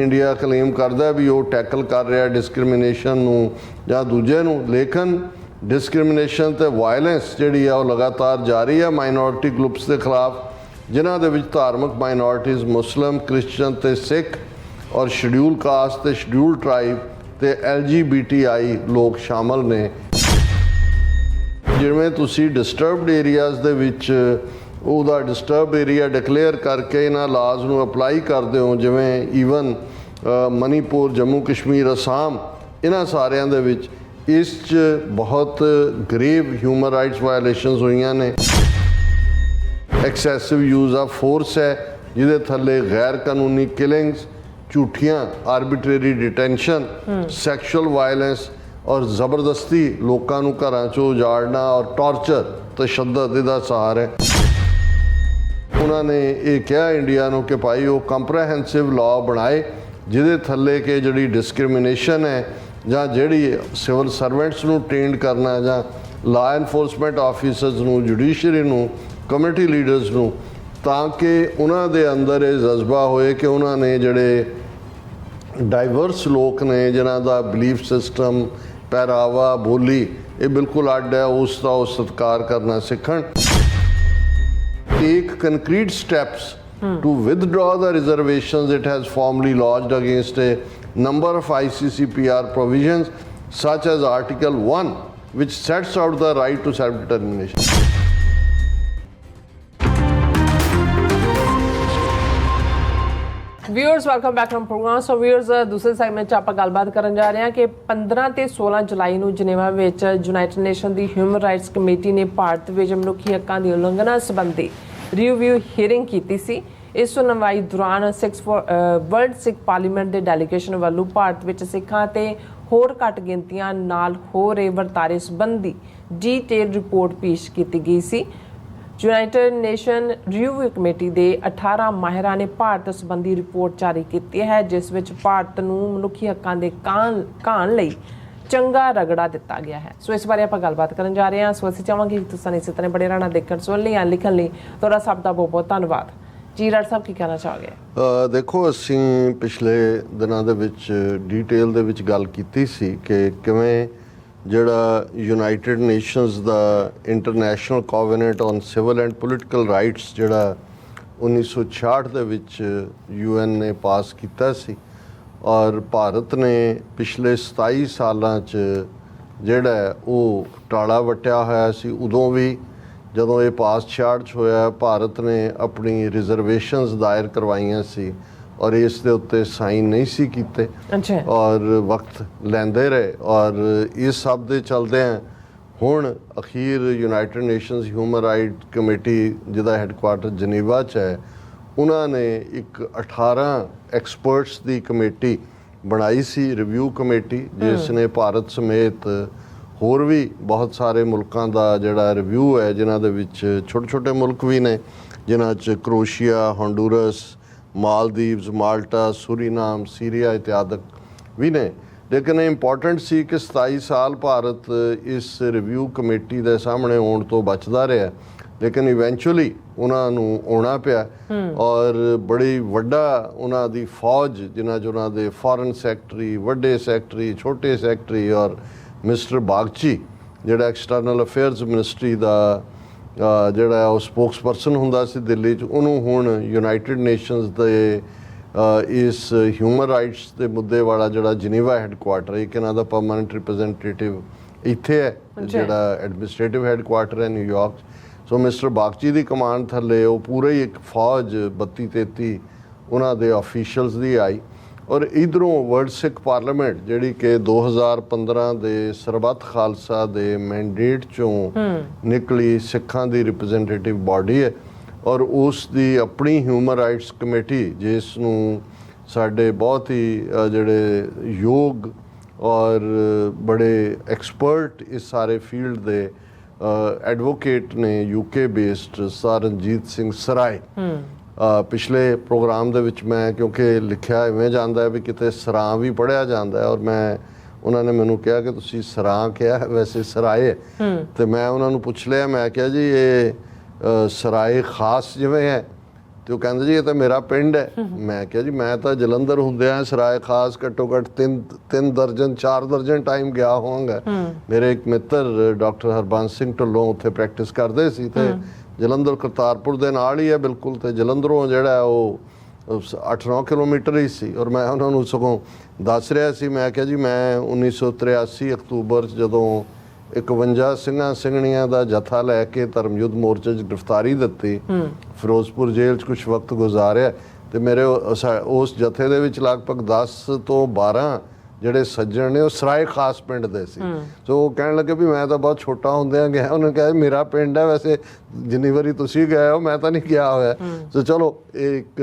India claim ਕਰਦਾ ਵੀ ਉਹ tackle ਕਰ ਰਿਹਾ ਡਿਸਕ੍ਰਿਮੀਨੇਸ਼ਨ ਨੂੰ ਜਾਂ ਦੂਜੇ ਨੂੰ। ਲੇਕਿਨ ਡਿਸਕ੍ਰਿਮੀਨੇਸ਼ਨ ਤੇ ਵਾਇਲੈਂਸ ਜਿਹੜੀ ਆ ਉਹ ਲਗਾਤਾਰ ਜਾਰੀ ਆ ਮਾਈਨੋਰਟੀ ਗਰੁੱਪਸ ਦੇ ਖਿਲਾਫ, ਜਿਨ੍ਹਾਂ ਦੇ ਵਿੱਚ ਧਾਰਮਿਕ ਮਾਈਨੋਰਟੀਜ਼ ਮੁਸਲਮ, ਕ੍ਰਿਸਚੀਅਨ ਤੇ ਸਿੱਖ ਔਰ ਸ਼ਡਿਊਲ ਕਾਸਟ ਤੇ ਸ਼ਡਿਊਲ ਟ੍ਰਾਈਬ ਤੇ ਐਲਜੀਬੀਟੀਆਈ ਲੋਕ ਸ਼ਾਮਲ ਨੇ। ਜਿਵੇਂ ਤੁਸੀਂ ਡਿਸਟਰਬਡ ਏਰੀਆਜ਼ ਦੇ ਵਿੱਚ ਉਹਦਾ ਡਿਸਟਰਬ ਏਰੀਆ ਡਿਕਲੇਅਰ ਕਰਕੇ ਇਹਨਾਂ ਲਾਜ਼ ਨੂੰ ਅਪਲਾਈ ਕਰਦੇ ਹੋ, ਜਿਵੇਂ ਈਵਨ ਮਨੀਪੁਰ, ਜੰਮੂ ਕਸ਼ਮੀਰ, ਅਸਾਮ, ਇਹਨਾਂ ਸਾਰਿਆਂ ਦੇ ਵਿੱਚ ਇਸ 'ਚ ਬਹੁਤ ਗ੍ਰੇਵ ਹਿਊਮਨ ਰਾਈਟਸ ਵਾਇਲੇਸ਼ਨਸ ਹੋਈਆਂ ਨੇ। ਐਕਸੈਸਿਵ ਯੂਜ਼ ਆਫ ਫੋਰਸ ਹੈ, ਜਿਹਦੇ ਥੱਲੇ ਗੈਰ ਕਾਨੂੰਨੀ ਕਿਲਿੰਗਸ ਝੂਠੀਆਂ ਆਰਬਿਟਰੀ ਡਿਟੈਂਸ਼ਨ ਸੈਕਸ਼ੂਅਲ ਵਾਇਲੈਂਸ ਔਰ ਜ਼ਬਰਦਸਤੀ ਲੋਕਾਂ ਨੂੰ ਘਰਾਂ ਚੋਂ ਉਜਾੜਨਾ ਔਰ ਟਾਰਚਰ ਤਸ਼ੱਦਦ ਇਹਦਾ ਸਹਾਰ ਹੈ। ਉਹਨਾਂ ਨੇ ਇਹ ਕਿਹਾ ਇੰਡੀਆ ਨੂੰ ਕਿ ਭਾਈ ਉਹ ਕੰਪਰੈਹੈਂਸਿਵ ਲਾਅ ਬਣਾਏ, ਜਿਹਦੇ ਥੱਲੇ ਕਿ ਜਿਹੜੀ ਡਿਸਕ੍ਰਿਮੀਨੇਸ਼ਨ ਹੈ ਜਾਂ ਜਿਹੜੀ ਸਿਵਲ ਸਰਵੈਂਟਸ ਨੂੰ ਟ੍ਰੇਨਡ ਕਰਨਾ ਜਾਂ ਲਾ ਐਨਫੋਰਸਮੈਂਟ ਆਫੀਸਰਸ ਨੂੰ ਜੁਡੀਸ਼ਰੀ ਨੂੰ ਕਮਿਊਨਿਟੀ ਲੀਡਰਸ ਨੂੰ, ਤਾਂ ਕਿ ਉਹਨਾਂ ਦੇ ਅੰਦਰ ਇਹ ਜਜ਼ਬਾ ਹੋਏ ਕਿ ਉਹਨਾਂ ਨੇ ਜਿਹੜੇ ਡਾਈਵਰਸ ਲੋਕ ਨੇ ਜਿਨ੍ਹਾਂ ਦਾ ਬਲੀਫ ਸਿਸਟਮ ਪਹਿਰਾਵਾ, ਬੋਲੀ, ਇਹ ਬਿਲਕੁਲ ਅੱਡ ਹੈ, ਉਸ ਦਾ ਉਹ ਸਤਿਕਾਰ ਕਰਨਾ ਸਿੱਖਣ। Take concrete steps hmm. to withdraw the reservations it has formally lodged against a number of ICCPR provisions, such as Article 1, which sets out the right to self determination. Viewers welcome back to program so viewers ਦੂਸਰੇ segment ਚ ਆਪਾਂ ਗੱਲਬਾਤ ਕਰਨ ਜਾ ਰਹੇ ਹਾਂ ਕਿ 15 ਤੇ 16 ਜੁਲਾਈ ਨੂੰ ਜਨੇਵਾ ਵਿੱਚ ਯੂਨਾਈਟਿਡ ਨੇਸ਼ਨ ਦੀ ਹਿਊਮਨ ਰਾਈਟਸ ਕਮੇਟੀ ਨੇ ਭਾਰਤ ਵਿੱਚ ਮਨੁੱਖੀ ਹੱਕਾਂ ਦੀ ਉਲੰਘਣਾ ਸੰਬੰਧੀ ਰਿਵਿਊ ਹੀਅਰਿੰਗ ਕੀਤੀ ਸੀ। ਇਸ ਸੁਣਵਾਈ ਦੌਰਾਨ 6 ਵਰਲਡ ਸਿੱਖ ਪਾਰਲੀਮੈਂਟ ਦੇ ਡੈਲੀਗੇਸ਼ਨ ਵੱਲੋਂ ਭਾਰਤ ਵਿੱਚ ਸਿੱਖਾਂ ਤੇ ਹੋਰ ਘੱਟ ਗਿਣਤੀਆਂ ਨਾਲ ਹੋ ਰਹੇ ਵਰਤਾਰੇ ਸੰਬੰਧੀ ਡੀਟੇਲ ਰਿਪੋਰਟ ਪੇਸ਼ ਕੀਤੀ ਗਈ ਸੀ। ਯੂਨਾਈਟਿਡ ਨੇਸ਼ਨ ਰਿਵਿਊ ਕਮੇਟੀ ਦੇ 18 ਮਾਹਿਰਾਂ ਨੇ ਭਾਰਤ ਸੰਬੰਧੀ ਰਿਪੋਰਟ ਜਾਰੀ ਕੀਤੀ ਹੈ, ਜਿਸ ਵਿੱਚ ਭਾਰਤ ਨੂੰ ਮਨੁੱਖੀ ਹੱਕਾਂ ਦੇ ਕਾਨ ਕਾਨ ਲਈ ਚੰਗਾ ਰਗੜਾ ਦਿੱਤਾ ਗਿਆ ਹੈ। ਸੋ ਇਸ ਬਾਰੇ ਆਪਾਂ ਗੱਲਬਾਤ ਕਰਨ ਜਾ ਰਹੇ ਹਾਂ। ਸੋ ਅਸੀਂ ਚਾਹਾਂਗੇ ਕਿ ਤੁਸੀਂ ਇਸੇ ਤਰ੍ਹਾਂ ਬੜੇ ਰਹਿਣਾ ਦੇਖਣ, ਸੁਣ ਲਈ ਜਾਂ ਲਿਖਣ ਲਈ। ਤੁਹਾਡਾ ਸਭ ਦਾ ਬਹੁਤ ਬਹੁਤ ਧੰਨਵਾਦ। ਜੀ ਰਾਜ ਸਾਹਿਬ, ਕੀ ਕਹਿਣਾ ਚਾਹੋਗੇ? ਦੇਖੋ, ਅਸੀਂ ਪਿਛਲੇ ਦਿਨਾਂ ਦੇ ਵਿੱਚ ਡੀਟੇਲ ਦੇ ਵਿੱਚ ਗੱਲ ਕੀਤੀ ਸੀ ਕਿ ਕਿਵੇਂ ਜਿਹੜਾ United Nations the International Covenant on Civil and Political Rights ਜਿਹੜਾ 1966 ਦੇ ਵਿੱਚ ਯੂਐਨ ਨੇ ਪਾਸ ਕੀਤਾ ਸੀ ਔਰ ਭਾਰਤ ਨੇ ਪਿਛਲੇ 27 ਸਾਲਾਂ 'ਚ ਜਿਹੜਾ ਉਹ ਟਾਲਾ ਵਟਿਆ ਹੋਇਆ ਸੀ, ਉਦੋਂ ਵੀ ਜਦੋਂ ਇਹ ਪਾਸ 66 ਚ ਹੋਇਆ, ਭਾਰਤ ਨੇ ਆਪਣੀ ਰਿਜ਼ਰਵੇਸ਼ਨਸ ਦਾਇਰ ਕਰਵਾਈਆਂ ਸੀ ਔਰ ਇਸ ਦੇ ਉੱਤੇ ਸਾਈਨ ਨਹੀਂ ਸੀ ਕੀਤੇ। ਅੱਛਾ। ਔਰ ਵਕਤ ਲੈਂਦੇ ਰਹੇ। ਔਰ ਇਸ ਸਭ ਦੇ ਚਲਦਿਆਂ ਹੁਣ ਅਖੀਰ United Nations human right committee ਜਿਹਦਾ ਹੈੱਡਕੁਆਰਟਰ ਜਨੀਵਾ 'ਚ ਹੈ ਉਹਨਾਂ ਨੇ ਇੱਕ 18 ਐਕਸਪਰਟਸ ਦੀ ਕਮੇਟੀ ਬਣਾਈ ਸੀ ਰਿਵਿਊ ਕਮੇਟੀ ਜਿਸ ਨੇ ਭਾਰਤ ਸਮੇਤ ਹੋਰ ਵੀ ਬਹੁਤ ਸਾਰੇ ਮੁਲਕਾਂ ਦਾ ਜਿਹੜਾ ਰਿਵਿਊ ਹੈ ਜਿਨ੍ਹਾਂ ਦੇ ਵਿੱਚ ਛੋਟੇ-ਛੋਟੇ ਮੁਲਕ ਵੀ ਨੇ ਜਿਨ੍ਹਾਂ 'ਚ ਕਰੋਸ਼ੀਆ ਹੌਂਡੂਰਸ ਮਾਲਦੀਵਜ਼ ਮਾਲਟਾ ਸੁਰੀਨਾਮ ਸੀਰੀਆ ਇਤਿਆਦਿਕ ਵੀ ਨੇ। ਲੇਕਿਨ ਇਹ ਇੰਪੋਰਟੈਂਟ ਸੀ ਕਿ 27 ਸਾਲ ਭਾਰਤ ਇਸ ਰਿਵਿਊ ਕਮੇਟੀ ਦੇ ਸਾਹਮਣੇ ਆਉਣ ਤੋਂ ਬਚਦਾ ਰਿਹਾ। ਲੇਕਿਨ ਇਵੈਂਚੁਅਲੀ ਉਹਨਾਂ ਨੂੰ ਆਉਣਾ ਪਿਆ ਔਰ ਬੜੀ ਵੱਡਾ ਉਹਨਾਂ ਦੀ ਫੌਜ ਜਿਨ੍ਹਾਂ ਉਹਨਾਂ ਦੇ ਫੋਰਨ ਸੈਕਟਰੀ ਵੱਡੇ ਸੈਕਟਰੀ ਛੋਟੇ ਸੈਕਟਰੀ ਔਰ ਮਿਸਟਰ ਬਾਗਚੀ ਜਿਹੜਾ ਐਕਸਟਰਨਲ ਅਫੇਅਰਸ ਮਿਨਿਸਟਰੀ ਦਾ ਜਿਹੜਾ ਉਹ ਸਪੋਕਸਪਰਸਨ ਹੁੰਦਾ ਸੀ ਦਿੱਲੀ 'ਚ ਉਹਨੂੰ ਹੁਣ ਯੂਨਾਈਟਿਡ ਨੇਸ਼ਨਸ ਦੇ ਇਸ ਹਿਊਮਨ ਰਾਈਟਸ ਦੇ ਮੁੱਦੇ ਵਾਲਾ ਜਿਹੜਾ ਜਨੀਵਾ ਹੈੱਡਕੁਆਰਟਰ ਹੈ ਇਹਨਾਂ ਦਾ ਪਰਮਨੈਂਟ ਰਿਪਰੈਜ਼ੈਂਟੇਟਿਵ ਇੱਥੇ ਹੈ ਜਿਹੜਾ ਐਡਮਿਨਿਸਟ੍ਰੇਟਿਵ ਹੈੱਡਕੁਆਰਟਰ ਹੈ New York. So mister Bagchi ਦੀ ਕਮਾਂਡ ਥੱਲੇ ਉਹ ਪੂਰੇ ਇੱਕ ਫੌਜ 32 33 ਉਹਨਾਂ ਦੇ ਅਫੀਸ਼ੀਅਲਸ ਦੀ ਆਈ ਔਰ ਇਧਰੋਂ ਵਰਲਡ ਸਿੱਖ ਪਾਰਲੀਮੈਂਟ ਜਿਹੜੀ ਕਿ 2015 ਦੇ ਸਰਬੱਤ ਖਾਲਸਾ ਦੇ ਮੈਂਡੇਟ ਚੋਂ ਨਿਕਲੀ ਸਿੱਖਾਂ ਦੀ ਰਿਪਰੈਜ਼ੈਂਟੇਟਿਵ ਬਾਡੀ ਹੈ ਔਰ ਉਸ ਦੀ ਆਪਣੀ ਹਿਊਮਨ ਰਾਈਟਸ ਕਮੇਟੀ ਜਿਸ ਨੂੰ ਸਾਡੇ ਬਹੁਤ ਹੀ ਜਿਹੜੇ ਯੋਗ ਔਰ ਬੜੇ ਐਕਸਪਰਟ ਇਸ ਸਾਰੇ ਫੀਲਡ ਦੇ ਐਡਵੋਕੇਟ ਨੇ ਯੂਕੇ ਬੇਸਡ ਸਰਨਜੀਤ ਸਿੰਘ ਸਰਾਏ। ਪਿਛਲੇ ਪ੍ਰੋਗਰਾਮ ਦੇ ਵਿੱਚ ਮੈਂ ਕਿਉਂਕਿ ਲਿਖਿਆ ਐਵੇਂ ਜਾਂਦਾ ਹੈ ਵੀ ਕਿਤੇ ਸਰਾਂ ਵੀ ਪੜਿਆ ਜਾਂਦਾ ਹੈ ਔਰ ਮੈਂ ਉਹਨਾਂ ਨੇ ਮੈਨੂੰ ਕਿਹਾ ਕਿ ਤੁਸੀਂ ਸਰਾਂ ਕਿਹਾ ਵੈਸੇ ਸਰਾਏ। ਤੇ ਮੈਂ ਉਹਨਾਂ ਨੂੰ ਪੁੱਛ ਲਿਆ ਮੈਂ ਕਿਹਾ ਜੀ ਇਹ ਸਰਾਏ ਖਾਸ ਜਿਵੇਂ ਹੈ? ਤੇ ਉਹ ਕਹਿੰਦੇ ਜੀ ਇਹ ਤਾਂ ਮੇਰਾ ਪਿੰਡ ਹੈ। ਮੈਂ ਕਿਹਾ ਜੀ ਮੈਂ ਤਾਂ ਜਲੰਧਰ ਹੁੰਦਿਆਂ ਸਰਾਏ ਖਾਸ ਘੱਟੋ ਘੱਟ ਤਿੰਨ ਤਿੰਨ ਦਰਜਨ ਚਾਰ ਦਰਜਨ ਟਾਈਮ ਗਿਆ ਹੋਵਾਂਗਾ। ਮੇਰੇ ਇੱਕ ਮਿੱਤਰ ਡਾਕਟਰ ਹਰਬੰਸ ਸਿੰਘ ਢੱਲੋਂ ਉੱਥੇ ਪ੍ਰੈਕਟਿਸ ਕਰਦੇ ਸੀ ਤੇ ਜਲੰਧਰ ਕਰਤਾਰਪੁਰ ਦੇ ਨਾਲ ਹੀ ਹੈ ਬਿਲਕੁਲ ਤੇ ਜਲੰਧਰੋਂ ਜਿਹੜਾ ਉਹ 8-9 ਕਿਲੋਮੀਟਰ ਹੀ ਸੀ ਔਰ ਮੈਂ ਉਹਨਾਂ ਨੂੰ ਸਗੋਂ ਦੱਸ ਰਿਹਾ ਸੀ ਮੈਂ ਕਿਹਾ ਜੀ ਮੈਂ 1983 ਅਕਤੂਬਰ 'ਚ ਜਦੋਂ 51 ਸਿੰਘਾਂ ਸਿੰਘਣੀਆਂ ਦਾ ਜਥਾ ਲੈ ਕੇ ਧਰਮਯੁੱਧ ਮੋਰਚੇ 'ਚ ਗ੍ਰਿਫਤਾਰੀ ਦਿੱਤੀ ਫਿਰੋਜ਼ਪੁਰ ਜੇਲ੍ਹ 'ਚ ਕੁਝ ਵਕਤ ਗੁਜ਼ਾਰਿਆ ਤੇ ਮੇਰੇ ਉਸ ਜਥੇ ਦੇ ਵਿੱਚ ਲਗਭਗ 10 ਤੋਂ 12 ਜਿਹੜੇ ਸੱਜਣ ਨੇ ਉਹ ਸਰਾਏ ਖਾਸ ਪਿੰਡ ਦੇ ਸੀ। ਸੋ ਉਹ ਕਹਿਣ ਲੱਗੇ ਵੀ ਮੈਂ ਤਾਂ ਬਹੁਤ ਛੋਟਾ ਹੁੰਦਿਆਂ ਗਿਆ ਉਹਨੇ ਕਿਹਾ ਮੇਰਾ ਪਿੰਡ ਹੈ ਵੈਸੇ ਜਿੰਨੀ ਵਾਰੀ ਤੁਸੀਂ ਗਏ ਹੋ ਮੈਂ ਤਾਂ ਨਹੀਂ ਗਿਆ ਹੋਇਆ। ਸੋ ਚਲੋ ਇੱਕ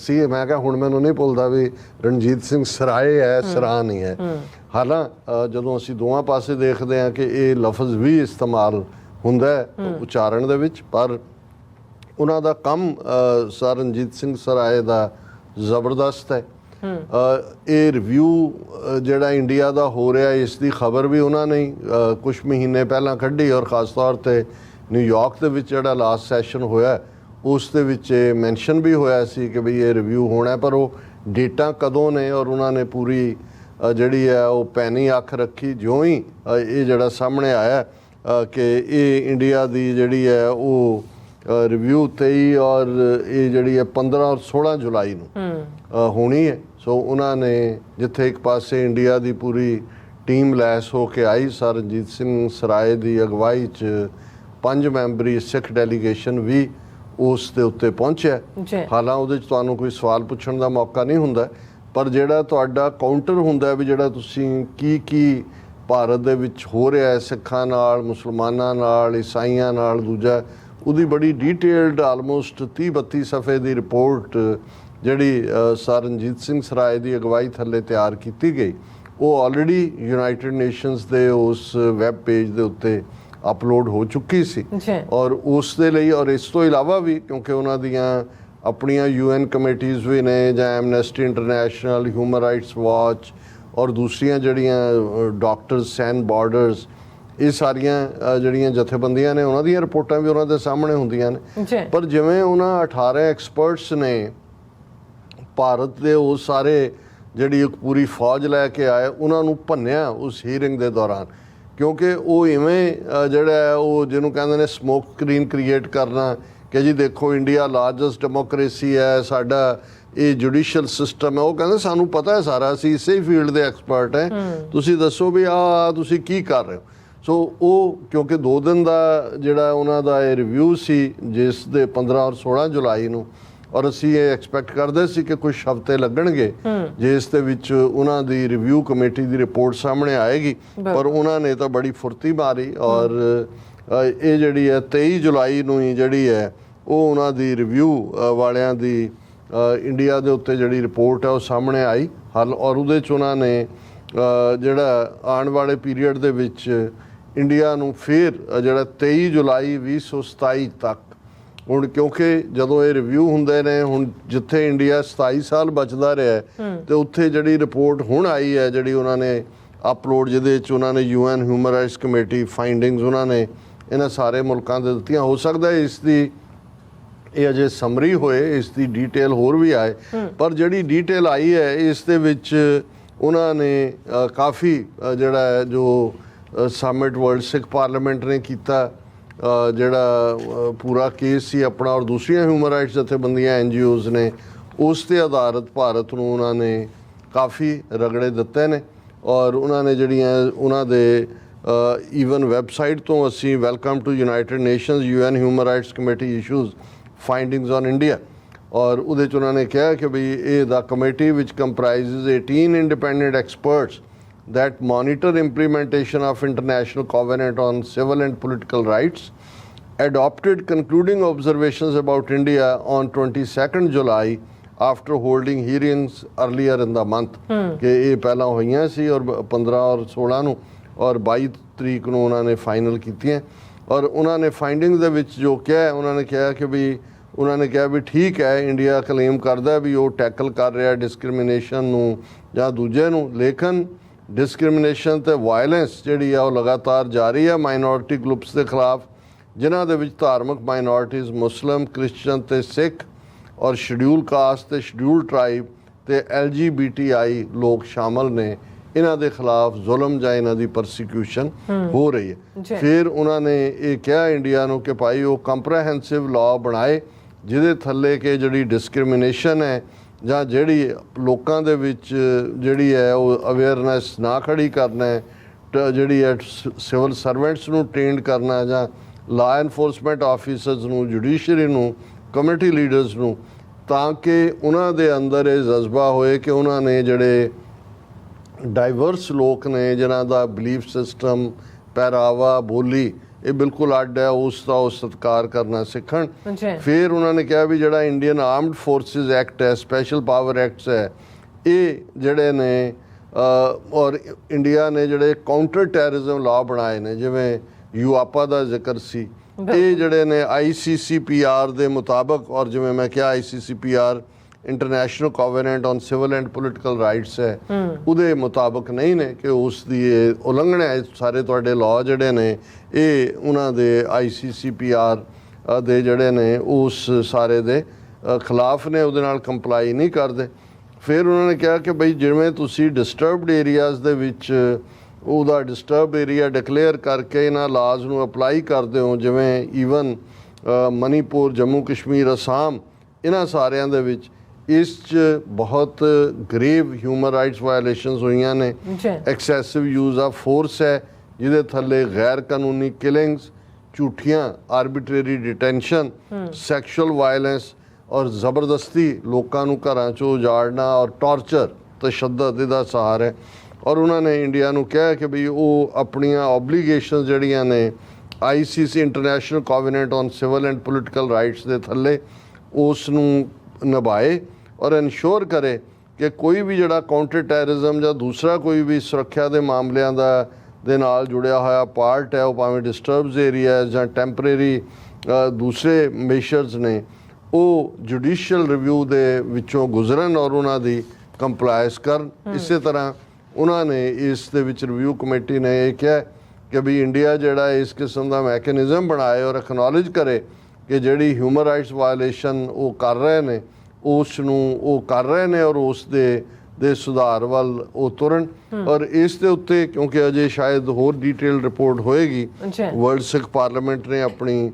ਸੀ ਮੈਂ ਕਿਹਾ ਹੁਣ ਮੈਨੂੰ ਨਹੀਂ ਭੁੱਲਦਾ ਵੀ ਰਣਜੀਤ ਸਿੰਘ ਸਰਾਏ ਹੈ ਸਰਾਂ ਨਹੀਂ ਹੈ। ਹਾਲਾਂ ਜਦੋਂ ਅਸੀਂ ਦੋਵਾਂ ਪਾਸੇ ਦੇਖਦੇ ਹਾਂ ਕਿ ਇਹ ਲਫ਼ਜ਼ ਵੀ ਇਸਤੇਮਾਲ ਹੁੰਦਾ ਹੈ ਉਚਾਰਨ ਦੇ ਵਿੱਚ ਪਰ ਉਹਨਾਂ ਦਾ ਕੰਮ ਸਰ ਰਣਜੀਤ ਸਿੰਘ ਸਰਾਏ ਦਾ ਜ਼ਬਰਦਸਤ ਹੈ। ਇਹ ਰਿਵਿਊ ਜਿਹੜਾ ਇੰਡੀਆ ਦਾ ਹੋ ਰਿਹਾ ਇਸ ਦੀ ਖਬਰ ਵੀ ਉਹਨਾਂ ਨੇ ਕੁਝ ਮਹੀਨੇ ਪਹਿਲਾਂ ਕੱਢੀ ਔਰ ਖਾਸ ਤੌਰ ਤੇ ਨਿਊਯਾਰਕ ਦੇ ਵਿੱਚ ਜਿਹੜਾ ਲਾਸਟ ਸੈਸ਼ਨ ਹੋਇਆ ਉਸ ਦੇ ਵਿੱਚ ਮੈਂਸ਼ਨ ਵੀ ਹੋਇਆ ਸੀ ਕਿ ਵੀ ਇਹ ਰਿਵਿਊ ਹੋਣਾ ਪਰ ਉਹ ਡੇਟਾ ਕਦੋਂ ਨੇ ਔਰ ਉਹਨਾਂ ਨੇ ਪੂਰੀ ਜਿਹੜੀ ਹੈ ਉਹ ਪੈਨੀ ਅੱਖ ਰੱਖੀ ਜਿਉਂ ਹੀ ਇਹ ਜਿਹੜਾ ਸਾਹਮਣੇ ਆਇਆ ਕਿ ਇਹ ਇੰਡੀਆ ਦੀ ਜਿਹੜੀ ਹੈ ਉਹ ਰਿਵਿਊ 23 ਔਰ ਇਹ ਜਿਹੜੀ ਹੈ 15 ਔਰ 16 ਜੁਲਾਈ ਨੂੰ ਹੋਣੀ ਹੈ। ਸੋ ਉਹਨਾਂ ਨੇ ਜਿੱਥੇ ਇੱਕ ਪਾਸੇ ਇੰਡੀਆ ਦੀ ਪੂਰੀ ਟੀਮ ਲੈਸ ਹੋ ਕੇ ਆਈ ਸਰ ਰਣਜੀਤ ਸਿੰਘ ਸਰਾਏ ਦੀ ਅਗਵਾਈ 'ਚ ਪੰਜ ਮੈਂਬਰੀ ਸਿੱਖ ਡੈਲੀਗੇਸ਼ਨ ਵੀ ਉਸ ਦੇ ਉੱਤੇ ਪਹੁੰਚਿਆ। ਹਾਲਾਂ ਉਹਦੇ 'ਚ ਤੁਹਾਨੂੰ ਕੋਈ ਸਵਾਲ ਪੁੱਛਣ ਦਾ ਮੌਕਾ ਨਹੀਂ ਹੁੰਦਾ ਪਰ ਜਿਹੜਾ ਤੁਹਾਡਾ ਕਾਊਂਟਰ ਹੁੰਦਾ ਵੀ ਜਿਹੜਾ ਤੁਸੀਂ ਕੀ ਕੀ ਭਾਰਤ ਦੇ ਵਿੱਚ ਹੋ ਰਿਹਾ ਹੈ ਸਿੱਖਾਂ ਨਾਲ ਮੁਸਲਮਾਨਾਂ ਨਾਲ ਈਸਾਈਆਂ ਨਾਲ ਦੂਜਾ ਉਹਦੀ ਬੜੀ ਡੀਟੇਲਡ ਆਲਮੋਸਟ 30 32 ਸਫੇ ਦੀ ਰਿਪੋਰਟ ਜਿਹੜੀ ਅ, ਸਰ ਰਣਜੀਤ ਸਿੰਘ ਸਰਾਏ ਦੀ ਅਗਵਾਈ ਥੱਲੇ ਤਿਆਰ ਕੀਤੀ ਗਈ ਉਹ ਆਲਰੇਡੀ ਯੂਨਾਈਟਿਡ ਨੇਸ਼ਨਸ ਦੇ ਉਸ ਵੈਬ ਪੇਜ ਦੇ ਉੱਤੇ ਅਪਲੋਡ ਹੋ ਚੁੱਕੀ ਸੀ। ਔਰ ਉਸ ਦੇ ਲਈ ਔਰ ਇਸ ਤੋਂ ਇਲਾਵਾ ਵੀ ਕਿਉਂਕਿ ਉਹਨਾਂ ਦੀਆਂ ਆਪਣੀਆਂ ਯੂਐਨ ਕਮੇਟੀਆਂ ਵੀ ਨੇ ਜਾਂ Amnesty International Human Rights Watch ਔਰ ਦੂਸਰੀਆਂ ਜਿਹੜੀਆਂ ਡਾਕਟਰਸ ਸੈਨ ਬਾਰਡਰਸ ਇਹ ਸਾਰੀਆਂ ਜਿਹੜੀਆਂ ਜਥੇਬੰਦੀਆਂ ਨੇ ਉਹਨਾਂ ਦੀਆਂ ਰਿਪੋਰਟਾਂ ਵੀ ਉਹਨਾਂ ਦੇ ਸਾਹਮਣੇ ਹੁੰਦੀਆਂ ਨੇ। ਪਰ ਜਿਵੇਂ ਉਹਨਾਂ 18 ਐਕਸਪਰਟਸ ਨੇ ਭਾਰਤ ਦੇ ਉਹ ਸਾਰੇ ਜਿਹੜੀ ਇੱਕ ਪੂਰੀ ਫੌਜ ਲੈ ਕੇ ਆਏ ਉਹਨਾਂ ਨੂੰ ਭੰਨਿਆ ਉਸ ਹੀਰਿੰਗ ਦੇ ਦੌਰਾਨ। ਕਿਉਂਕਿ ਉਹ ਇਵੇਂ ਜਿਹੜਾ ਉਹ ਜਿਹਨੂੰ ਕਹਿੰਦੇ ਨੇ ਸਮੋਕ ਸਕਰੀਨ ਕ੍ਰੀਏਟ ਕਰਨਾ ਕਿ ਜੀ ਦੇਖੋ ਇੰਡੀਆ ਲਾਰਜੈਸਟ ਡੈਮੋਕ੍ਰੇਸੀ ਹੈ ਸਾਡਾ ਇਹ ਜੁਡੀਸ਼ੀਅਲ ਸਿਸਟਮ ਹੈ। ਉਹ ਕਹਿੰਦੇ ਸਾਨੂੰ ਪਤਾ ਹੈ ਸਾਰਾ ਅਸੀਂ ਇਸੇ ਹੀ ਫੀਲਡ ਦੇ ਐਕਸਪਰਟ ਹੈ। ਤੁਸੀਂ ਦੱਸੋ ਵੀ ਆ ਤੁਸੀਂ ਕੀ ਕਰ ਰਹੇ ਹੋ? ਸੋ ਉਹ ਕਿਉਂਕਿ 2 ਦਿਨ ਦਾ ਜਿਹੜਾ ਉਹਨਾਂ ਦਾ ਇਹ ਰਿਵਿਊ ਸੀ ਜਿਸ ਦੇ 15 ਔਰ 16 ਜੁਲਾਈ ਨੂੰ ਔਰ ਅਸੀਂ ਇਹ ਐਕਸਪੈਕਟ ਕਰਦੇ ਸੀ ਕਿ ਕੁਝ ਹਫ਼ਤੇ ਲੱਗਣਗੇ ਜਿਸ ਦੇ ਵਿੱਚ ਉਹਨਾਂ ਦੀ ਰਿਵਿਊ ਕਮੇਟੀ ਦੀ ਰਿਪੋਰਟ ਸਾਹਮਣੇ ਆਏਗੀ। ਪਰ ਉਹਨਾਂ ਨੇ ਤਾਂ ਬੜੀ ਫੁਰਤੀ ਮਾਰੀ ਔਰ ਇਹ ਜਿਹੜੀ ਹੈ 23 ਜੁਲਾਈ ਨੂੰ ਹੀ ਜਿਹੜੀ ਹੈ ਉਹ ਉਹਨਾਂ ਦੀ ਰਿਵਿਊ ਵਾਲਿਆਂ ਦੀ ਇੰਡੀਆ ਦੇ ਉੱਤੇ ਜਿਹੜੀ ਰਿਪੋਰਟ ਹੈ ਉਹ ਸਾਹਮਣੇ ਆਈ। ਹਲ ਔਰ ਉਹਦੇ ਚ ਉਹਨਾਂ ਨੇ ਜਿਹੜਾ ਆਉਣ ਵਾਲੇ ਪੀਰੀਅਡ ਦੇ ਵਿੱਚ ਇੰਡੀਆ ਨੂੰ ਫਿਰ ਜਿਹੜਾ 23 ਜੁਲਾਈ 2027 ਤੱਕ ਹੁਣ ਕਿਉਂਕਿ ਜਦੋਂ ਇਹ ਰਿਵਿਊ ਹੁੰਦੇ ਨੇ ਹੁਣ ਜਿੱਥੇ ਇੰਡੀਆ 27 ਸਾਲ ਬਚਦਾ ਰਿਹਾ ਤੇ ਉੱਥੇ ਜਿਹੜੀ ਰਿਪੋਰਟ ਹੁਣ ਆਈ ਹੈ ਜਿਹੜੀ ਉਹਨਾਂ ਨੇ ਅਪਲੋਡ ਜਿਹਦੇ ਵਿੱਚ ਉਹਨਾਂ ਨੇ UN Human Rights Committee findings ਉਹਨਾਂ ਨੇ ਇਹਨਾਂ ਸਾਰੇ ਮੁਲਕਾਂ ਦੇ ਦਿੱਤੀਆਂ। ਹੋ ਸਕਦਾ ਇਸ ਦੀ ਇਹ ਅਜੇ ਸਮਰੀ ਹੋਏ ਇਸ ਦੀ ਡੀਟੇਲ ਹੋਰ ਵੀ ਆਏ। ਪਰ ਜਿਹੜੀ ਡੀਟੇਲ ਆਈ ਹੈ ਇਸ ਦੇ ਵਿੱਚ ਉਹਨਾਂ ਨੇ ਕਾਫੀ ਜਿਹੜਾ ਹੈ ਜੋ ਸਮਿਟ ਵਰਲਡ ਸਿੱਖ ਪਾਰਲੀਮੈਂਟ ਨੇ ਕੀਤਾ ਜਿਹੜਾ ਪੂਰਾ ਕੇਸ ਸੀ ਆਪਣਾ ਔਰ ਦੂਸਰੀਆਂ ਹਿਊਮਨ ਰਾਈਟਸ ਜਥੇਬੰਦੀਆਂ ਐਨਜੀਓਜ਼ ਨੇ, ਉਸ ਤੇ ਆਧਾਰਿਤ ਭਾਰਤ ਨੂੰ ਉਹਨਾਂ ਨੇ ਕਾਫੀ ਰਗੜੇ ਦਿੱਤੇ ਨੇ ਔਰ ਉਹਨਾਂ ਨੇ ਜਿਹੜੀਆਂ, ਉਹਨਾਂ ਦੇ ਈਵਨ ਵੈਬਸਾਈਟ ਤੋਂ ਅਸੀਂ welcome to United Nations UN Human Rights Committee issues findings on India ਔਰ ਉਹਦੇ ਚ ਉਹਨਾਂ ਨੇ ਕਿਹਾ ਕਿ ਵੀ ਇਹ ਦਾ committee which comprises 18 independent experts that monitor implementation of international covenant on civil and political rights adopted concluding observations about India on 22nd July after holding hearings earlier in the month ਕਿ ਇਹ ਪਹਿਲਾਂ ਹੋਈਆਂ ਸੀ ਔਰ 15 ਔਰ 16 ਨੂੰ ਔਰ 22 ਤਰੀਕ ਨੂੰ ਉਹਨਾਂ ਨੇ ਫਾਈਨਲ ਕੀਤੀਆਂ ਔਰ ਉਹਨਾਂ ਨੇ ਫਾਈਂਡਿੰਗ ਦੇ ਵਿੱਚ ਜੋ ਕਿਹਾ ਉਹਨਾਂ ਨੇ ਕਿਹਾ ਕਿ ਵੀ ਉਹਨਾਂ ਨੇ ਕਿਹਾ ਵੀ ਠੀਕ ਹੈ ਇੰਡੀਆ ਕਲੇਮ ਕਰਦਾ ਵੀ ਉਹ ਟੈਕਲ ਕਰ ਰਿਹਾ ਡਿਸਕ੍ਰਿਮੀਨੇਸ਼ਨ ਨੂੰ ਜਾਂ ਦੂਜੇ ਨੂੰ ਲੇਕਿਨ ਡਿਸਕ੍ਰਿਮੀਨੇਸ਼ਨ ਤੇ ਵਾਇਲੈਂਸ ਜਿਹੜੀ ਆ ਉਹ ਲਗਾਤਾਰ ਜਾਰੀ ਹੈ ਮਾਈਨੋਰਿਟੀ ਗਰੁੱਪਸ ਦੇ ਖਿਲਾਫ ਜਿਨ੍ਹਾਂ ਦੇ ਵਿੱਚ ਧਾਰਮਿਕ ਮਾਈਨੋਰਿਟੀਜ਼ ਮੁਸਲਮ ਕ੍ਰਿਸਚੀਅਨ ਤੇ ਸਿੱਖ ਔਰ ਸ਼ਡਿਊਲ ਕਾਸਟ ਤੇ ਸ਼ਡਿਊਲ ਟ੍ਰਾਈਬ ਤੇ ਐਲਜੀਬੀਟੀਆਈ ਲੋਕ ਸ਼ਾਮਲ ਨੇ ਇਹਨਾਂ ਦੇ ਖਿਲਾਫ ਜ਼ੁਲਮ ਜਾਂ ਇਹਨਾਂ ਦੀ ਪਰਸੀਕਿਊਸ਼ਨ ਹੋ ਰਹੀ। ਹੈ ਫਿਰ ਉਹਨਾਂ ਨੇ ਇਹ ਕਿਹਾ ਇੰਡੀਆ ਨੂੰ ਕਿ ਭਾਈ ਉਹ ਕੰਪਰੈਹੈਂਸਿਵ ਲਾਅ ਬਣਾਏ ਜਿਹਦੇ ਥੱਲੇ ਕਿ ਜਿਹੜੀ ਡਿਸਕ੍ਰਿਮੀਨੇਸ਼ਨ ਹੈ ਜਾਂ ਜਿਹੜੀ ਲੋਕਾਂ ਦੇ ਵਿੱਚ ਜਿਹੜੀ ਹੈ ਉਹ ਅਵੇਅਰਨੈਸ ਨਾ ਖੜੀ ਕਰਨਾ ਹੈ, ਟ- ਜਿਹੜੀ ਹੈ ਸਿਵਲ ਸਰਵੈਂਟਸ ਨੂੰ ਟ੍ਰੇਨਡ ਕਰਨਾ ਜਾਂ ਲਾ ਐਨਫੋਰਸਮੈਂਟ ਆਫੀਸਰਸ ਨੂੰ ਜੁਡੀਸ਼ਰੀ ਨੂੰ ਕਮਿਊਨਿਟੀ ਲੀਡਰਸ ਨੂੰ, ਤਾਂ ਕਿ ਉਹਨਾਂ ਦੇ ਅੰਦਰ ਇਹ ਜਜ਼ਬਾ ਹੋਏ ਕਿ ਉਹਨਾਂ ਨੇ ਜਿਹੜੇ ਡਾਈਵਰਸ ਲੋਕ ਨੇ, ਜਿਨ੍ਹਾਂ ਦਾ ਬਲੀਫ ਸਿਸਟਮ ਪਹਿਰਾਵਾ, ਬੋਲੀ ਇਹ ਬਿਲਕੁਲ ਅੱਡ ਹੈ ਉਸ ਦਾ ਉਹ ਸਤਿਕਾਰ ਕਰਨਾ ਸਿੱਖਣ। ਫਿਰ ਉਹਨਾਂ ਨੇ ਕਿਹਾ ਵੀ ਜਿਹੜਾ ਇੰਡੀਅਨ ਆਰਮਡ ਫੋਰਸਿਸ ਐਕਟ ਹੈ ਸਪੈਸ਼ਲ ਪਾਵਰ ਐਕਟਸ ਹੈ ਇਹ ਜਿਹੜੇ ਨੇ ਔਰ ਇੰਡੀਆ ਨੇ ਜਿਹੜੇ ਕਾਊਂਟਰ ਟੈਰਰਿਜ਼ਮ ਲਾਅ ਬਣਾਏ ਨੇ ਜਿਵੇਂ ਯੂਆਪਾ ਦਾ ਜ਼ਿਕਰ ਸੀ ਇਹ ਜਿਹੜੇ ਨੇ ਆਈਸੀਸੀਪੀਆਰ ਦੇ ਮੁਤਾਬਕ ਔਰ ਜਿਵੇਂ ਮੈਂ ਕਿਹਾ ICCPR International Covenant on Civil and Political Rights ਹੈ। ਉਹਦੇ ਮੁਤਾਬਕ ਨਹੀਂ ਨੇ ਕਿ ਉਸ ਦੀ ਇਹ ਉਲੰਘਣਾ ਹੈ। ਸਾਰੇ ਤੁਹਾਡੇ ਲਾਅ ਜਿਹੜੇ ਨੇ, ਇਹ ਉਹਨਾਂ ਦੇ ਆਈਸੀਸੀਪੀਆਰ ਦੇ ਜਿਹੜੇ ਨੇ, ਉਸ ਸਾਰੇ ਦੇ ਖਿਲਾਫ ਨੇ। ਉਹਦੇ ਨਾਲ ਕੰਪਲਾਈ ਨਹੀਂ ਕਰਦੇ। ਫਿਰ ਉਹਨਾਂ ਨੇ ਕਿਹਾ ਕਿ ਬਈ ਜਿਵੇਂ ਤੁਸੀਂ ਡਿਸਟਰਬਡ ਏਰੀਆਜ਼ ਦੇ ਵਿੱਚ ਉਹਦਾ ਡਿਸਟਰਬ ਏਰੀਆ ਡਿਕਲੇਅਰ ਕਰਕੇ ਇਹਨਾਂ ਲਾਜ਼ ਨੂੰ ਅਪਲਾਈ ਕਰਦੇ ਹੋ, ਜਿਵੇਂ ਈਵਨ ਮਨੀਪੁਰ ਜੰਮੂ ਕਸ਼ਮੀਰ ਅਸਾਮ, ਇਹਨਾਂ ਸਾਰਿਆਂ ਦੇ ਵਿੱਚ ਇਸ 'ਚ ਬਹੁਤ ਗ੍ਰੇਵ ਹਿਊਮਨ ਰਾਈਟਸ ਵਾਇਲੇਸ਼ਨਸ ਹੋਈਆਂ ਨੇ। ਐਕਸੈਸਿਵ ਯੂਜ਼ ਆਫ ਫੋਰਸ ਹੈ ਜਿਹਦੇ ਥੱਲੇ ਗੈਰ ਕਾਨੂੰਨੀ ਕਿਲਿੰਗਸ ਝੂਠੀਆਂ ਆਰਬਿਟਰੀ ਡਿਟੈਂਸ਼ਨ ਸੈਕਸ਼ੂਅਲ ਵਾਇਲੈਂਸ ਔਰ ਜ਼ਬਰਦਸਤੀ ਲੋਕਾਂ ਨੂੰ ਘਰਾਂ ਚੋਂ ਉਜਾੜਨਾ ਔਰ ਟਾਰਚਰ ਤਸ਼ੱਦਦ ਇਹਦਾ ਸਹਾਰ ਹੈ। ਔਰ ਉਹਨਾਂ ਨੇ ਇੰਡੀਆ ਨੂੰ ਕਿਹਾ ਕਿ ਵੀ ਉਹ ਆਪਣੀਆਂ ਆਬਲੀਗੇਸ਼ਨਸ ਜਿਹੜੀਆਂ ਨੇ ICC International Covenant on Civil and Political Rights ਦੇ ਥੱਲੇ ਉਸ ਨੂੰ ਨਿਭਾਏ। ਔਰ ਇਨਸ਼ੋਰ ਕਰੇ ਕਿ ਕੋਈ ਵੀ ਜਿਹੜਾ ਕਾਊਂਟਰ ਟੈਰਰਿਜ਼ਮ ਜਾਂ ਦੂਸਰਾ ਕੋਈ ਵੀ ਸੁਰੱਖਿਆ ਦੇ ਮਾਮਲਿਆਂ ਦਾ ਦੇ ਨਾਲ ਜੁੜਿਆ ਹੋਇਆ ਪਾਰਟ ਹੈ ਉਹ ਭਾਵੇਂ ਡਿਸਟਰਬਸ ਏਰੀਆ ਜਾਂ ਟੈਂਪਰੇਰੀ ਦੂਸਰੇ ਮੇਸ਼ਰਸ ਨੇ ਉਹ ਜੁਡੀਸ਼ੀਅਲ ਰਿਵਿਊ ਦੇ ਵਿੱਚੋਂ ਗੁਜ਼ਰਨ ਔਰ ਉਹਨਾਂ ਦੀ ਕੰਪਲਾਈਂਸ ਕਰਨ। ਇਸੇ ਤਰ੍ਹਾਂ ਉਹਨਾਂ ਨੇ ਇਸ ਦੇ ਵਿੱਚ ਰਿਵਿਊ ਕਮੇਟੀ ਨੇ ਇਹ ਕਿਹਾ ਕਿ ਵੀ ਇੰਡੀਆ ਜਿਹੜਾ ਇਸ ਕਿਸਮ ਦਾ ਮੈਕੈਨਿਜ਼ਮ ਬਣਾਏ ਔਰ ਐਕਨੋਲਜ ਕਰੇ ਕਿ ਜਿਹੜੀ ਹਿਊਮਨ ਰਾਈਟਸ ਵਾਇਲੇਸ਼ਨ ਉਹ ਕਰ ਰਹੇ ਨੇ ਉਸ ਨੂੰ ਉਹ ਕਰ ਰਹੇ ਨੇ ਔਰ ਉਸ ਦੇ ਦੇ ਸੁਧਾਰ ਵੱਲ ਉਹ ਤੁਰਨ। ਔਰ ਇਸ ਦੇ ਉੱਤੇ ਕਿਉਂਕਿ ਅਜੇ ਸ਼ਾਇਦ ਹੋਰ ਡੀਟੇਲ ਰਿਪੋਰਟ ਹੋਏਗੀ ਵਰਲਡ ਸਿੱਖ ਪਾਰਲੀਮੈਂਟ ਨੇ ਆਪਣੀ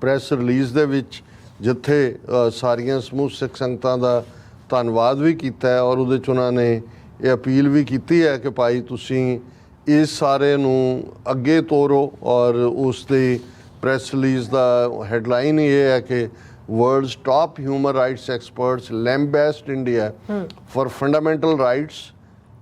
ਪ੍ਰੈਸ ਰਿਲੀਜ਼ ਦੇ ਵਿੱਚ ਜਿੱਥੇ ਸਾਰੀਆਂ ਸਮੂਹ ਸਿੱਖ ਸੰਗਤਾਂ ਦਾ ਧੰਨਵਾਦ ਵੀ ਕੀਤਾ ਹੈ ਔਰ ਉਹਦੇ ਚ ਉਹਨਾਂ ਨੇ ਇਹ ਅਪੀਲ ਵੀ ਕੀਤੀ ਹੈ ਕਿ ਭਾਈ ਤੁਸੀਂ ਇਸ ਸਾਰੇ ਨੂੰ ਅੱਗੇ ਤੋਰੋ ਔਰ ਉਸ ਦੀ ਪ੍ਰੈਸ ਰਿਲੀਜ਼ ਦਾ ਹੈਡਲਾਈਨ ਇਹ ਹੈ ਕਿ world's top human rights experts lambast India hmm. for fundamental rights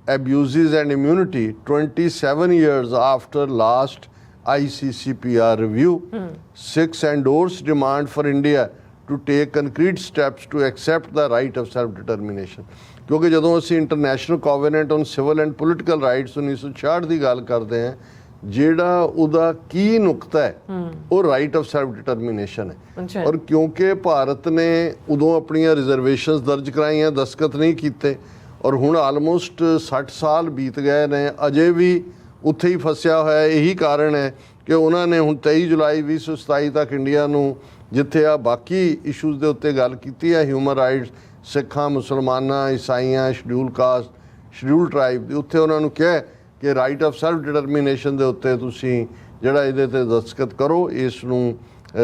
abuses and immunity 27 years after last ICCPR review. Hmm. Six endorsed demand for India to take concrete steps to accept the right of self determination. ਕਿਉਂਕਿ ਜਦੋਂ ਅਸੀਂ International Covenant on Civil and Political Rights 1966 ਦੀ ਗੱਲ ਕਰਦੇ ਹਾਂ ਜਿਹੜਾ ਉਹਦਾ ਕੀ ਨੁਕਤਾ ਹੈ ਉਹ ਰਾਈਟ ਆਫ ਸੈਲਫ ਡਿਟਰਮੀਨੇਸ਼ਨ ਹੈ ਔਰ ਕਿਉਂਕਿ ਭਾਰਤ ਨੇ ਉਦੋਂ ਆਪਣੀਆਂ ਰਿਜ਼ਰਵੇਸ਼ਨਸ ਦਰਜ ਕਰਾਈਆਂ ਦਸਖਤ ਨਹੀਂ ਕੀਤੇ ਔਰ ਹੁਣ ਆਲਮੋਸਟ 60 ਸਾਲ ਬੀਤ ਗਏ ਨੇ ਅਜੇ ਵੀ ਉੱਥੇ ਹੀ ਫਸਿਆ ਹੋਇਆ ਹੈ। ਇਹੀ ਕਾਰਨ ਹੈ ਕਿ ਉਹਨਾਂ ਨੇ ਹੁਣ 23 ਜੁਲਾਈ 2027 ਤੱਕ ਇੰਡੀਆ ਨੂੰ ਜਿੱਥੇ ਆ ਬਾਕੀ ਇਸ਼ੂਜ਼ ਦੇ ਉੱਤੇ ਗੱਲ ਕੀਤੀ ਹੈ ਹਿਊਮਨ ਰਾਈਟਸ ਸਿੱਖਾਂ ਮੁਸਲਮਾਨਾਂ ਈਸਾਈਆਂ ਸ਼ਡਿਊਲ ਕਾਸਟ ਸ਼ਡਿਊਲ ਟ੍ਰਾਈਬ ਦੇ ਉੱਥੇ ਉਹਨਾਂ ਨੂੰ ਕਿਹਾ ਕਿ ਰਾਈਟ ਆਫ ਸੈਲਫ ਡਿਟਰਮੀਨੇਸ਼ਨ ਦੇ ਉੱਤੇ ਤੁਸੀਂ ਜਿਹੜਾ ਇਹਦੇ ਤੇ ਦਸਤਖਤ ਕਰੋ ਇਸ ਨੂੰ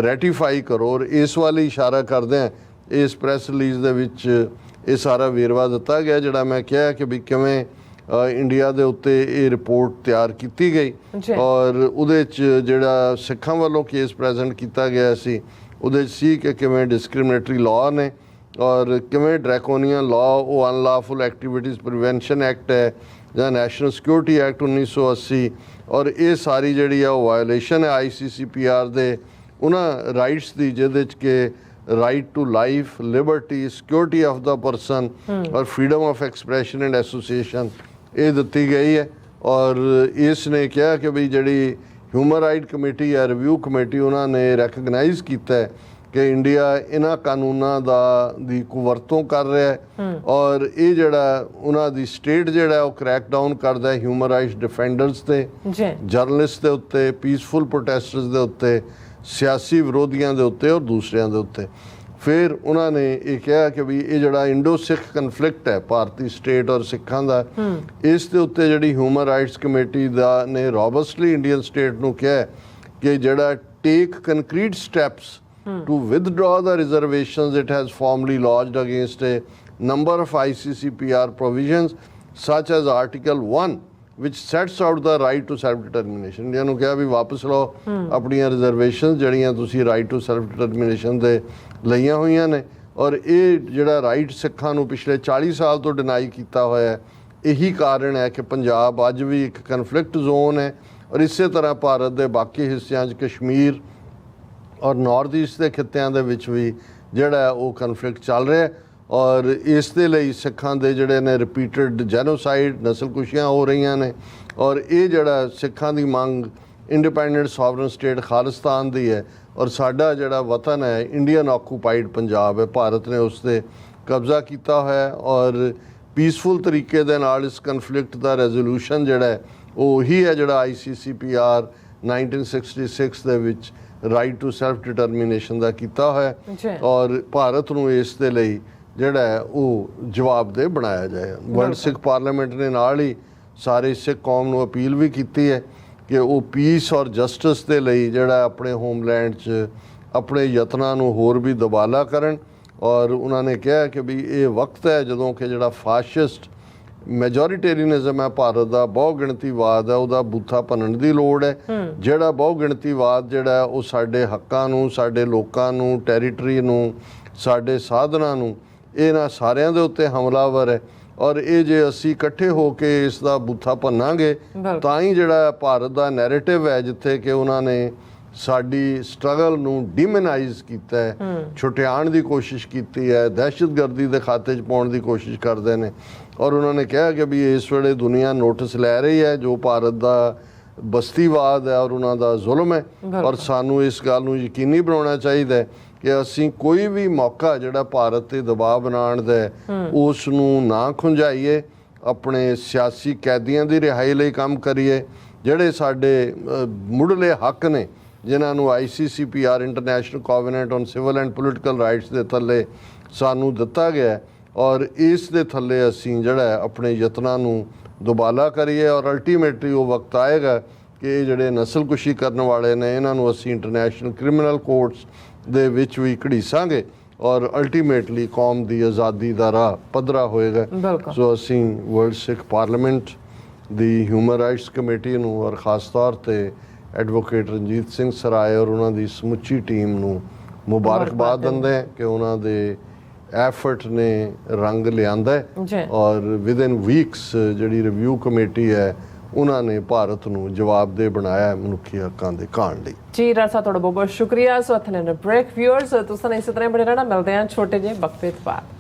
ਰੈਟੀਫਾਈ ਕਰੋ ਔਰ ਇਸ ਵੱਲ ਇਸ਼ਾਰਾ ਕਰਦੇ ਆ ਇਸ ਪ੍ਰੈਸ ਰਿਲੀਜ਼ ਦੇ ਵਿੱਚ ਇਹ ਸਾਰਾ ਵੇਰਵਾ ਦਿੱਤਾ ਗਿਆ ਜਿਹੜਾ ਮੈਂ ਕਿਹਾ ਕਿ ਵੀ ਕਿਵੇਂ ਇੰਡੀਆ ਦੇ ਉੱਤੇ ਇਹ ਰਿਪੋਰਟ ਤਿਆਰ ਕੀਤੀ ਗਈ। ਔਰ ਉਹਦੇ ਚ ਜਿਹੜਾ ਸਿੱਖਾਂ ਵੱਲੋਂ ਕੇਸ ਪ੍ਰੈਜ਼ੈਂਟ ਕੀਤਾ ਗਿਆ ਸੀ ਉਹਦੇ 'ਚ ਸੀ ਕਿ ਕਿਵੇਂ ਡਿਸਕ੍ਰਿਮੀਨੇਟਰੀ ਲਾਅ ਨੇ ਔਰ ਕਿਵੇਂ ਡਰੈਕੋਨੀਅਨ ਲਾਅ ਉਹ ਅਨਲਾਫੁਲ ਐਕਟੀਵਿਟੀਜ਼ ਪ੍ਰੀਵੈਂਸ਼ਨ ਐਕਟ ਹੈ। ਜਾਂ ਨੈਸ਼ਨਲ ਸਿਕਿਉਰਿਟੀ ਐਕਟ 1980 ਔਰ ਇਹ ਸਾਰੀ ਜਿਹੜੀ ਆ ਉਹ ਵਾਇਓਲੇਸ਼ਨ ਹੈ ਆਈਸੀਸੀਪੀਆਰ ਦੇ ਉਹਨਾਂ ਰਾਈਟਸ ਦੀ ਜਿਹਦੇ ਚ ਕਿ right to life liberty security of the person ਔਰ freedom of expression and association ਇਹ ਦਿੱਤੀ ਗਈ ਹੈ ਔਰ ਇਸ ਨੇ ਕਿਹਾ ਕਿ ਵੀ ਜਿਹੜੀ ਹਿਊਮਨ ਰਾਈਟ ਕਮੇਟੀ ਹੈ ਰਿਵਿਊ ਕਮੇਟੀ ਉਹਨਾਂ ਨੇ ਰੈਕਗਨਾਈਜ਼ ਕੀਤਾ ਹੈ ਕਿ ਇੰਡੀਆ ਇਹਨਾਂ ਕਾਨੂੰਨਾਂ ਦਾ ਦੀ ਕੁਵਰਤੋਂ ਕਰ ਰਿਹਾ ਹੈ। ਔਰ ਇਹ ਜਿਹੜਾ ਉਹਨਾਂ ਦੀ ਸਟੇਟ ਜਿਹੜਾ ਉਹ ਕ੍ਰੈਕ ਡਾਊਨ ਕਰਦਾ ਹੈ ਹਿਊਮਨ ਰਾਈਟਸ ਡਿਫੈਂਡਰਸ ਤੇ ਜਰਨਲਿਸਟ ਦੇ ਉੱਤੇ ਪੀਸਫੁਲ ਪ੍ਰੋਟੈਸਟਰਸ ਦੇ ਉੱਤੇ ਸਿਆਸੀ ਵਿਰੋਧੀਆਂ ਦੇ ਉੱਤੇ ਔਰ ਦੂਸਰਿਆਂ ਦੇ ਉੱਤੇ। ਫਿਰ ਉਹਨਾਂ ਨੇ ਇਹ ਕਿਹਾ ਕਿ ਵੀ ਇਹ ਜਿਹੜਾ ਇੰਡੋ ਸਿੱਖ ਕਨਫਲਿਕਟ ਹੈ ਭਾਰਤੀ ਸਟੇਟ ਔਰ ਸਿੱਖਾਂ ਦਾ ਇਸ ਦੇ ਉੱਤੇ ਜਿਹੜੀ ਹਿਊਮਨ ਰਾਈਟਸ ਕਮੇਟੀ ਦਾ ਨੇ ਰੋਬਸਟਲੀ ਇੰਡੀਅਨ ਸਟੇਟ ਨੂੰ ਕਿਹਾ ਕਿ ਜਿਹੜਾ take concrete steps to withdraw the reservations it has formally lodged against a number of ICCPR provisions such as Article 1 which sets out the right to self determination India ਨੂੰ ਕਿਹਾ ਵੀ ਵਾਪਸ ਲਓ ਆਪਣੀਆਂ reservation ਜਿਹੜੀਆਂ ਤੁਸੀਂ ਰਾਈਟ ਟੂ ਸੈਲਫ ਡਿਟਰਮੀਨੇਸ਼ਨ ਦੇ ਲਈਆਂ ਹੋਈਆਂ ਨੇ ਔਰ ਇਹ ਜਿਹੜਾ ਰਾਈਟ ਸਿੱਖਾਂ ਨੂੰ ਪਿਛਲੇ 40 ਸਾਲ ਤੋਂ ਡਿਨਾਈ ਕੀਤਾ ਹੋਇਆ ਹੈ ਇਹੀ ਕਾਰਨ ਹੈ ਕਿ ਪੰਜਾਬ ਅੱਜ ਵੀ ਇੱਕ ਕਨਫਲਿਕਟ ਜ਼ੋਨ ਹੈ ਔਰ ਇਸੇ ਤਰ੍ਹਾਂ ਭਾਰਤ ਦੇ ਬਾਕੀ ਹਿੱਸਿਆਂ 'ਚ ਕਸ਼ਮੀਰ ਔਰ ਨਾਰਥ ਈਸਟ ਦੇ ਖਿੱਤਿਆਂ ਦੇ ਵਿੱਚ ਵੀ ਜਿਹੜਾ ਉਹ ਕਨਫਲਿਕਟ ਚੱਲ ਰਿਹਾ ਔਰ ਇਸ ਦੇ ਲਈ ਸਿੱਖਾਂ ਦੇ ਜਿਹੜੇ ਨੇ ਰਿਪੀਟਡ ਜੈਨੋਸਾਈਡ ਨਸਲਕੁਸ਼ੀਆਂ ਹੋ ਰਹੀਆਂ ਨੇ ਔਰ ਇਹ ਜਿਹੜਾ ਸਿੱਖਾਂ ਦੀ ਮੰਗ ਇੰਡੀਪੈਂਡੈਂਟ ਸੋਵਰਨ ਸਟੇਟ ਖਾਲਿਸਤਾਨ ਦੀ ਹੈ ਔਰ ਸਾਡਾ ਜਿਹੜਾ ਵਤਨ ਹੈ ਇੰਡੀਅਨ ਆਕੂਪਾਈਡ ਪੰਜਾਬ ਹੈ, ਭਾਰਤ ਨੇ ਉਸ ਤੇ ਕਬਜ਼ਾ ਕੀਤਾ ਹੋਇਆ ਹੈ ਔਰ ਪੀਸਫੁਲ ਤਰੀਕੇ ਦੇ ਨਾਲ ਇਸ ਕਨਫਲਿਕਟ ਦਾ ਰੈਜ਼ੋਲੂਸ਼ਨ ਜਿਹੜਾ ਹੈ, ਉਹ ਉਹੀ ਹੈ ਜਿਹੜਾ ICCPR 1966 ਦੇ ਵਿੱਚ ਰਾਈਟ ਟੂ ਸੈਲਫ ਡਿਟਰਮੀਨੇਸ਼ਨ ਦਾ ਕੀਤਾ ਹੋਇਆ ਔਰ ਭਾਰਤ ਨੂੰ ਇਸ ਦੇ ਲਈ ਜਿਹੜਾ ਉਹ ਜਵਾਬਦੇਹ ਬਣਾਇਆ ਜਾਏ। ਵਰਲਡ ਸਿੱਖ ਪਾਰਲੀਮੈਂਟ ਨੇ ਨਾਲ ਹੀ ਸਾਰੇ ਸਿੱਖ ਕੌਮ ਨੂੰ ਅਪੀਲ ਵੀ ਕੀਤੀ ਹੈ ਕਿ ਉਹ ਪੀਸ ਔਰ ਜਸਟਿਸ ਦੇ ਲਈ ਜਿਹੜਾ ਆਪਣੇ ਹੋਮਲੈਂਡ 'ਚ ਆਪਣੇ ਯਤਨਾਂ ਨੂੰ ਹੋਰ ਵੀ ਦੁਬਾਲਾ ਕਰਨ। ਔਰ ਉਹਨਾਂ ਨੇ ਕਿਹਾ ਕਿ ਵੀ ਇਹ ਵਕਤ ਹੈ ਜਦੋਂ ਕਿ ਜਿਹੜਾ ਫਾਸ਼ਿਸਟ ਮੈਜੋਰਿਟੇਰੀਅਨਿਜ਼ਮ ਹੈ ਭਾਰਤ ਦਾ ਬਹੁ ਗਿਣਤੀਵਾਦ ਹੈ ਉਹਦਾ ਬੂਥਾ ਭੰਨਣ ਦੀ ਲੋੜ ਹੈ। ਜਿਹੜਾ ਬਹੁ ਗਿਣਤੀਵਾਦ ਜਿਹੜਾ ਉਹ ਸਾਡੇ ਹੱਕਾਂ ਨੂੰ ਸਾਡੇ ਲੋਕਾਂ ਨੂੰ ਟੈਰੀਟਰੀ ਨੂੰ ਸਾਡੇ ਸਾਧਨਾਂ ਨੂੰ ਇਹਨਾਂ ਸਾਰਿਆਂ ਦੇ ਉੱਤੇ ਹਮਲਾਵਰ ਹੈ। ਔਰ ਇਹ ਜੇ ਅਸੀਂ ਇਕੱਠੇ ਹੋ ਕੇ ਇਸ ਦਾ ਬੂਥਾ ਭੰਨਾਂਗੇ। ਤਾਂ ਹੀ ਜਿਹੜਾ ਭਾਰਤ ਦਾ ਨੈਰੇਟਿਵ ਹੈ ਜਿੱਥੇ ਕਿ ਉਹਨਾਂ ਨੇ ਸਾਡੀ ਸਟਰਗਲ ਨੂੰ ਡਿਮਨਾਈਜ਼ ਕੀਤਾ ਹੈ। ਛੁਟਿਆਣ ਦੀ ਕੋਸ਼ਿਸ਼ ਕੀਤੀ ਹੈ ਦਹਿਸ਼ਤਗਰਦੀ ਦੇ ਖਾਤੇ 'ਚ ਪਾਉਣ ਦੀ ਕੋਸ਼ਿਸ਼ ਕਰਦੇ ਨੇ। ਔਰ ਉਹਨਾਂ ਨੇ ਕਿਹਾ ਕਿ ਵੀ ਇਸ ਵੇਲੇ ਦੁਨੀਆ ਨੋਟਿਸ ਲੈ ਰਹੀ ਹੈ ਜੋ ਭਾਰਤ ਦਾ ਬਸਤੀਵਾਦ ਹੈ ਔਰ ਉਹਨਾਂ ਦਾ ਜ਼ੁਲਮ ਹੈ। ਔਰ ਸਾਨੂੰ ਇਸ ਗੱਲ ਨੂੰ ਯਕੀਨੀ ਬਣਾਉਣਾ ਚਾਹੀਦਾ ਹੈ ਕਿ ਅਸੀਂ ਕੋਈ ਵੀ ਮੌਕਾ ਜਿਹੜਾ ਭਾਰਤ ਤੇ ਦਬਾਅ ਬਣਾਉਣ ਦਾ ਉਸ ਨੂੰ ਨਾ ਖੁੰਝਾਈਏ ਆਪਣੇ ਸਿਆਸੀ ਕੈਦੀਆਂ ਦੀ ਰਿਹਾਈ ਲਈ ਕੰਮ ਕਰੀਏ ਜਿਹੜੇ ਸਾਡੇ ਮੁੱਢਲੇ ਹੱਕ ਨੇ ਜਿਨ੍ਹਾਂ ਨੂੰ ICCPR International Covenant on Civil and Political Rights ਦੇ ਥੱਲੇ ਸਾਨੂੰ ਦਿੱਤਾ ਗਿਆ ਹੈ। ਔਰ ਇਸ ਦੇ ਥੱਲੇ ਅਸੀਂ ਜਿਹੜਾ ਆਪਣੇ ਯਤਨਾਂ ਨੂੰ ਦੁਬਾਲਾ ਕਰੀਏ ਔਰ ਅਲਟੀਮੇਟਲੀ ਉਹ ਵਕਤ ਆਏਗਾ ਕਿ ਇਹ ਜਿਹੜੇ ਨਸਲਕੁਸ਼ੀ ਕਰਨ ਵਾਲੇ ਨੇ ਇਹਨਾਂ ਨੂੰ ਅਸੀਂ ਇੰਟਰਨੈਸ਼ਨਲ ਕ੍ਰਿਮੀਨਲ ਕੋਰਟਸ ਦੇ ਵਿੱਚ ਵੀ ਘੜੀਸਾਂਗੇ ਔਰ ਅਲਟੀਮੇਟਲੀ ਕੌਮ ਦੀ ਆਜ਼ਾਦੀ ਦਾ ਰਾਹ ਪੱਧਰਾ ਹੋਏਗਾ। ਸੋ ਅਸੀਂ ਵਰਲਡ ਸਿੱਖ ਪਾਰਲੀਮੈਂਟ ਦੀ ਹਿਊਮਨ ਰਾਈਟਸ ਕਮੇਟੀ ਨੂੰ ਔਰ ਖਾਸ ਤੌਰ ਤੇ ਐਡਵੋਕੇਟ ਰਣਜੀਤ ਸਿੰਘ ਸਰਾਏ ਔਰ ਉਹਨਾਂ ਦੀ ਸਮੁੱਚੀ ਟੀਮ ਨੂੰ ਮੁਬਾਰਕਬਾਦ ਦਿੰਦੇ ਕਿ ਉਹਨਾਂ ਦੇ ਐਫਰਟ ਨੇ ਰੰਗ ਲਿਆਂਦਾ। ਔਰ ਵਿਦ ਇਨ ਵੀਕਸ ਜਿਹੜੀ ਰਿਵਿਊ ਕਮੇਟੀ ਹੈ ਉਹਨਾਂ ਨੇ ਭਾਰਤ ਨੂੰ ਜਵਾਬਦੇਹ ਬਣਾਇਆ ਮਨੁੱਖੀ ਹੱਕਾਂ ਦੇ ਕਾਣ ਲਈ। ਜੀ ਰਾਸਾ ਤੁਹਾਡਾ ਬਹੁਤ ਬਹੁਤ ਸ਼ੁਕਰੀਆ। ਸੋ ਅਥਨੇ ਬ੍ਰੇਕ ਵਿਊਅਰਸ ਤੁਸੀਂ ਇਸੇ ਤਰ੍ਹਾਂ ਬਣੇ ਰਹਿਣਾ। ਮਿਲਦੇ ਹਾਂ ਛੋਟੇ ਜਿਹੇ ਵਕਫੇ ਤੋਂ ਬਾਅਦ।